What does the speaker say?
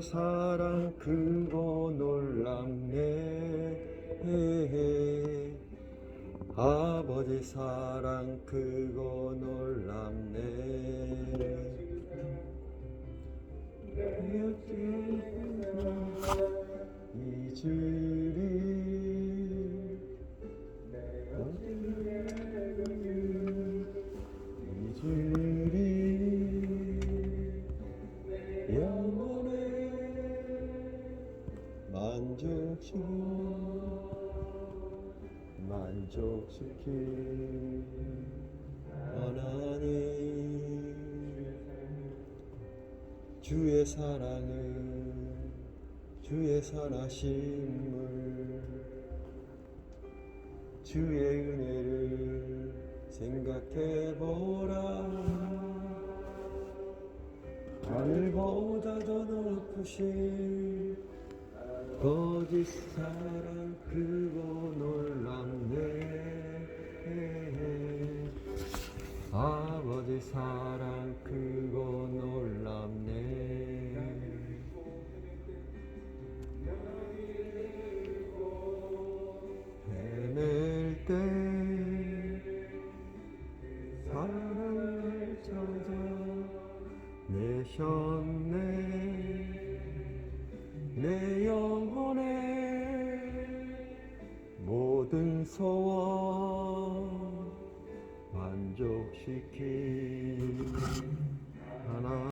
사랑 크고 놀랍네. 아버지 사랑 크고 놀랍네. 이주 만족시키 만족시키. 하나님 주의 사랑은 주의 선하심을 주의 은혜를 생각해보라. 하늘보다 더 높으신 거짓 사랑 크고 놀랍네. 아버지 사랑 크고 놀랍네. 헤맬 때 사랑을 찾아 내셨네. 내 소원 만족시키